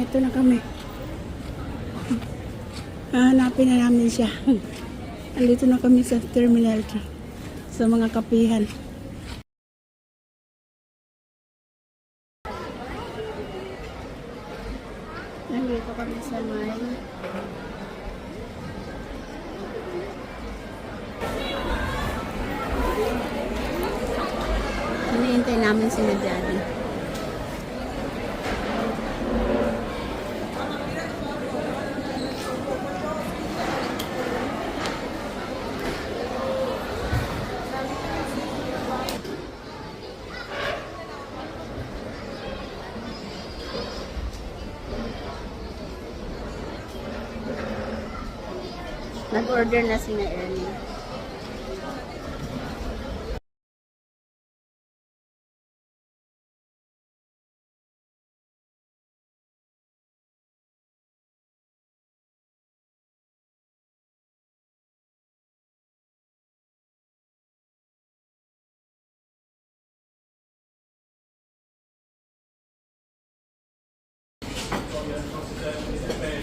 Ito na kami. Hahanapin na namin siya. Andito na kami sa terminal sa mga kapihan. Nandito kami sa may namin si Daddy. Nag-order na si na Ernie.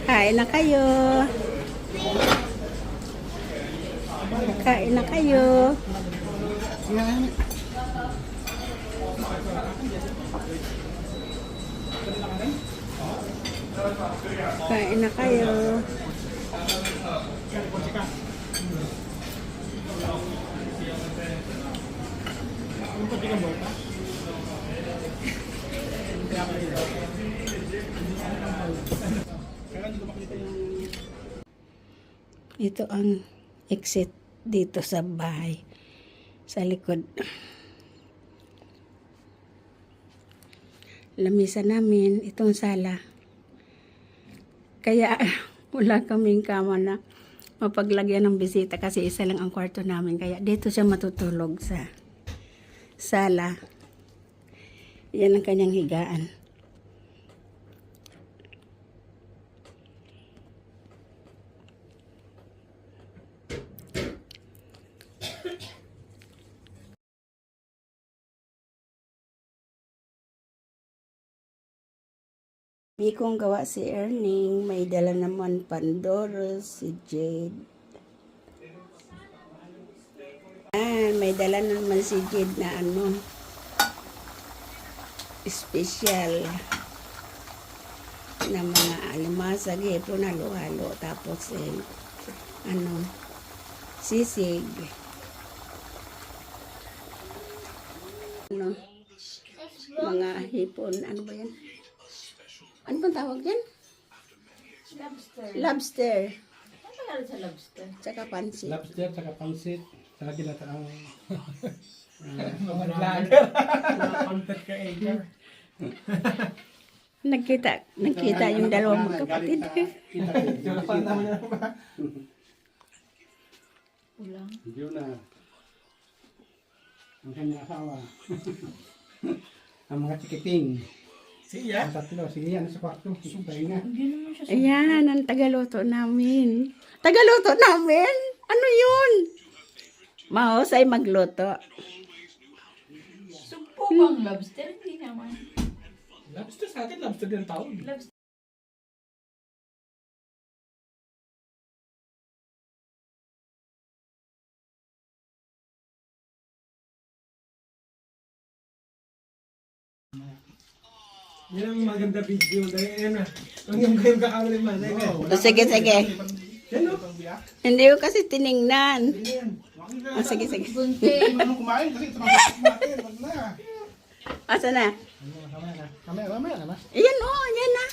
Kain na kayo. Kain na kayo. Kain na kayo. Ito ang exit dito sa bahay. Sa likod. Lamisa namin, itong sala. Kaya wala kaming kama na mapaglagyan ng bisita kasi isa lang ang kwarto namin. Kaya dito siya matutulog sa sala. Yan ang kanyang higaan. Di kong gawa si Erning, may dala naman Pandora, si Jade. Ah, may dala naman si Jade na ano, special na mga alimasag, hipon, halo-halo, tapos eh, ano, sisig. Ano, mga hipon, ano ba yan? Ano bang tawag yan? Lobster. Lobster. Ano pangalan sa lobster? Tsaka pansit. Lobster, saka pansit, saka ginataang Mga vlogger. content creator. Nagkita, nagkita yung dalawang magkapatid. Ulang. Yun na. Ang kanyang asawa. Ang mga tikiting. Siya? Ang tatlo. Sige yan, sa kwarto. Subay nga. Hindi naman siya Ayan, ang tagaluto namin. Tagaluto namin? Ano yun? Mahusay magluto. Sugpo bang lobster? Hindi naman. Lobster sa akin, lobster din taon. Lobster. Yan ang maganda video dahil yan na. Ang yung kayo kakamali man. Dahil nga. O, sige, sige. Yan o. Hindi ko kasi tiningnan. O, sige, sige. Gunting. Ano kumain? Kasi ito natin. Wag na. Asa na? Mamaya na. Mamaya, mamaya na. Ayan, oh, ayan na.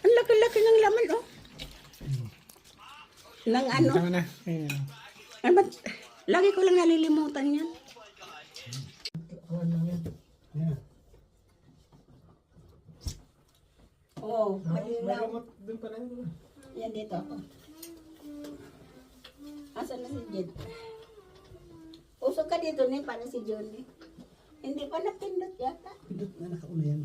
Ang laki-laki ng laman, oh. Nang ano? Ano ba? Lagi ko lang nalilimutan yan. Ayan. Oo, oh, May gamot din pala yun. Yan dito ako. Asan na si Jed? Usok ka dito ni para si Johnny. Hindi pa napindot yata. Pindot na nakauna yan.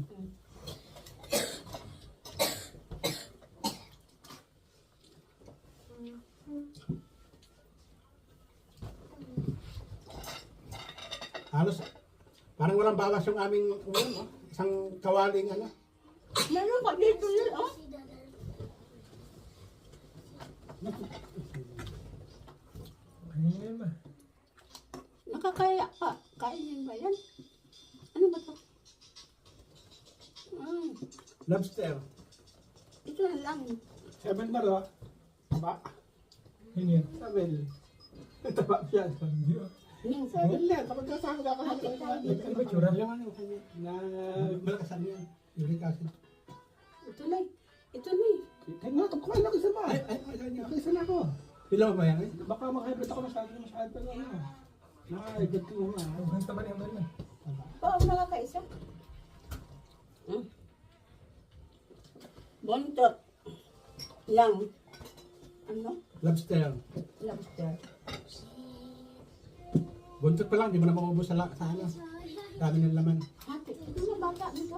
Halos, parang walang bawas yung aming, ano, isang kawaling, ano. Meron pa dito yun, oh. Ano yun? Nakakaya pa. Kainin ba yan? Ano ba to? Ah, Lobster. ito na lang. Seven ba, lo? Ba? Ano yun? Seven. Taba siya. Ah. Seven lang. Kapag kasama ka kahit Ano ba tsura? Yung ano, kanya, na malakasan yun. Uric acid. Ito na. Ito na. Kaya nga, kumain ako isa ba? Ay, ay, ay, ay, isa na ako. Pilaw ba yan? eh? Baka makahibot ako masyado, masyado pa lang. Nakahibot ko nga. Ang taba niya ba rin. Oo, nakakaisa. Hmm. Bontot. Lang. Ano? Lobster. Lobster. Buntot pa lang, di mo na maubos sa, la- sa ano. Dami ng laman. Hati. Ito na bata dito.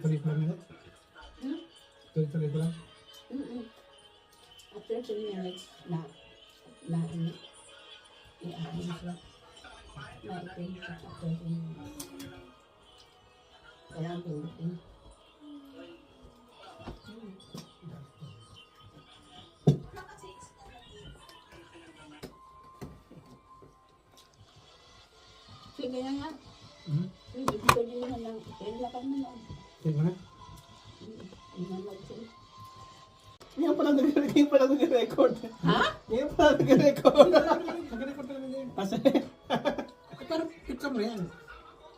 Pa lang ulit? Tuloy-tuloy pa lang? Mm-mm. After 2 minutes na na ano i-ano siya. Na itin siya after 2 minutes. Kailangan pindutin. Sige na nga. Hmm? Hindi ko din na lang. Na kami na. Sige mo siya. Ngayon pa lang nag- ngayon pa lang nag-record. Ha? Ngayon pa lang nag-record. Nag-record talaga ngayon. Kasi, parang picture mo yan.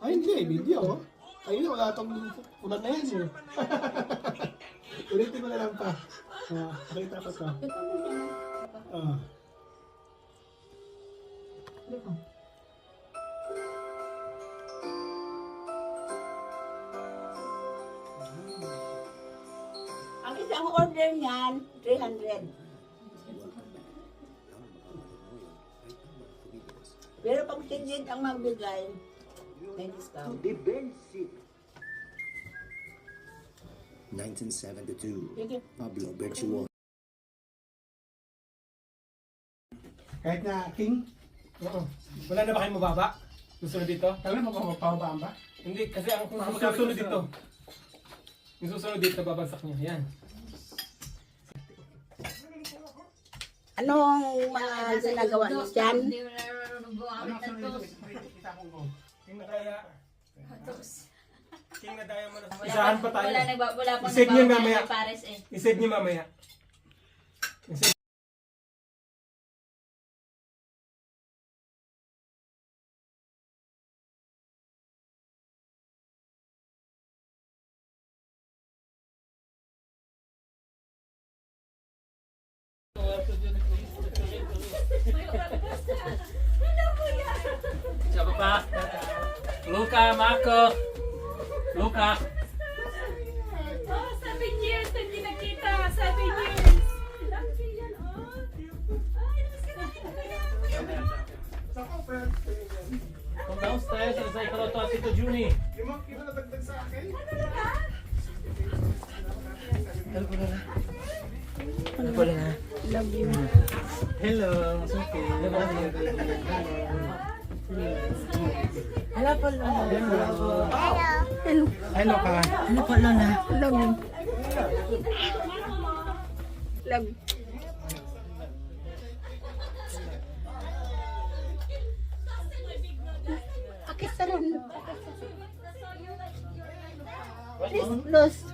Ay, hindi, video. Ayun, wala itong ulan na yan eh. Ulitin mo na lang pa. Ah, pakita ko to. Ah. Ang isang order niyan, 300. Pero pag tigid ang magbigay, may discount. The Basic. 1972. Sige. Pablo Berchuo. Kahit na king, Oo. Wala na ba kayong mababa? Susunod dito? mo pa mapapabaan ba? Hindi, kasi ang kung susunod dito. Yung susunod dito, babagsak niya. Yan. Anong mga ginagawa niyo dyan? Isahan pa- pa tayo. Wala, wala pang I-save niyo mamaya. Pares eh. I-save niyo mamaya. I-save Siapa pak? Luka, Marco. Luka. Oh, seven years na hindi nakita. Seven years. Lucky yan, oh. Ay, Kom downstairs en zei hallo tot Tito Juni. Hello, Sophie. Hello. Hello ka. Ano po, Lola? Love. Love. Pakisaran. Please, close.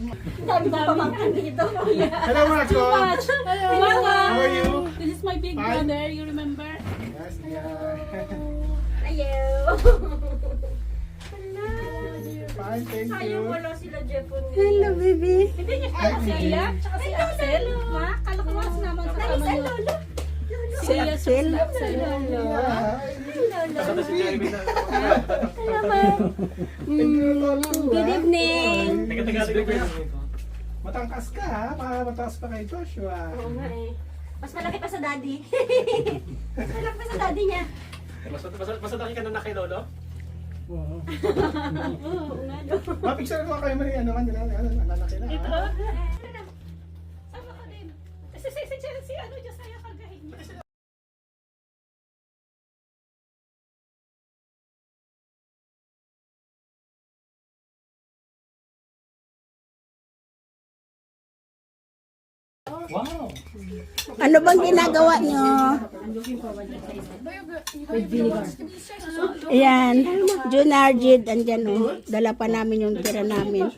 Dami ko pamangkin dito. Hello, Marco. Mama, How are you? this is my big Five. brother, you remember? Yes, yeah. Ayaw. Fine, thank Ayaw you. wala sila Jeff. Hello, baby. Hindi niya kaya si Aya, tsaka si Axel. Ma, kala ko mas naman sa kama niyo. Si Aya, Axel. si Axel. Kasama si Jeremy na. Good evening. Matangkas ka ha, Baka mataas pa kay Joshua. Oo nga eh. Mas malaki pa sa daddy. Mas malaki pa sa daddy niya. Mas, mas, mas laki ka na na kay Lolo? Oo. Oo nga no. Mapicture ko kayo mali, ano man, ano, ano, lalaki na Ito. ha. Sama Wow! Ano bang ginagawa nyo? Ayan. Junarjid, andyan o. Dala pa namin yung tira namin.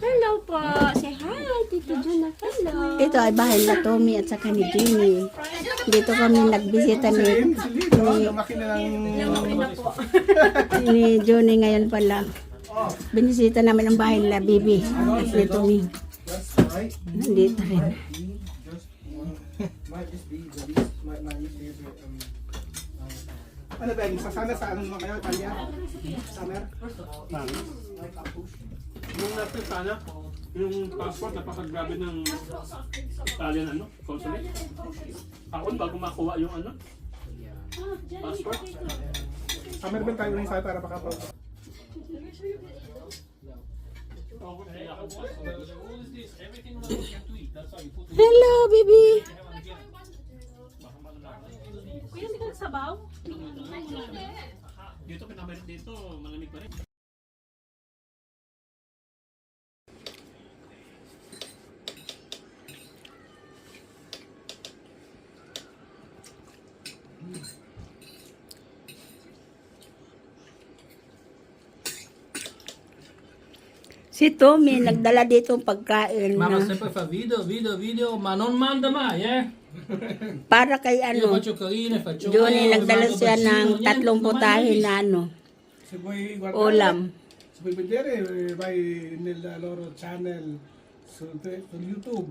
Hello po. Say hi, Tito Juna. Hello. Ito ay bahay na Tommy at saka ni Jimmy. Dito kami nagbisita ni, ng... ni Johnny ngayon pala. Binisita namin ang bahay nila, Bibi. At ni Tommy. Right. Nandito rin. Ano ba, yung sasana sa ano naman kayo, Talia? Summer? Yung natin sana, yung passport, napakagrabe ng Italian ano, consulate. Ako bago makuha yung ano, passport. Summer ba tayo rin sa para makapag... Hello, Bibi. Kuya, hindi ka sabaw? Dito pinamalit dito, malamig pa rin. Si Tommy, nagdala dito ng pagkain Mamma na sempre fa video, video, video, ma non manda mai, eh. para kay ano, Johnny, oh, nagdala siya ng tatlong bis. na ano, ulam. Si Boy Bandere, eh, vai nel loro channel su, su YouTube.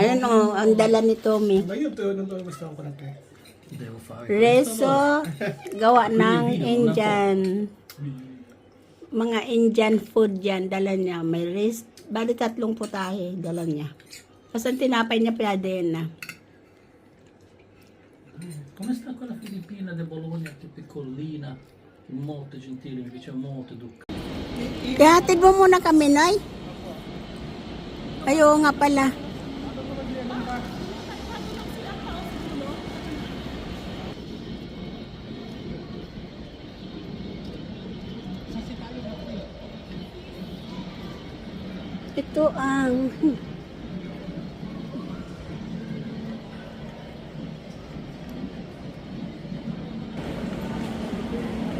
Ayun o, ang dala ni Tommy. Ba YouTube, nung tuloy gusto ko lang. Reso, gawa ng Indian. Mga Indian food yan, dala niya. May res, bali tatlong putahe, dala niya. Basta tinapay niya pwede na. Come sta quella filippina di Bologna, piccolina, molto gentile, invece molto educata. Kaya hatid mo muna kami, Noy. Ay, oo nga pala. Ito ang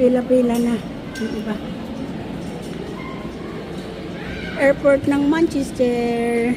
pila-pila na yung iba. Airport ng Manchester.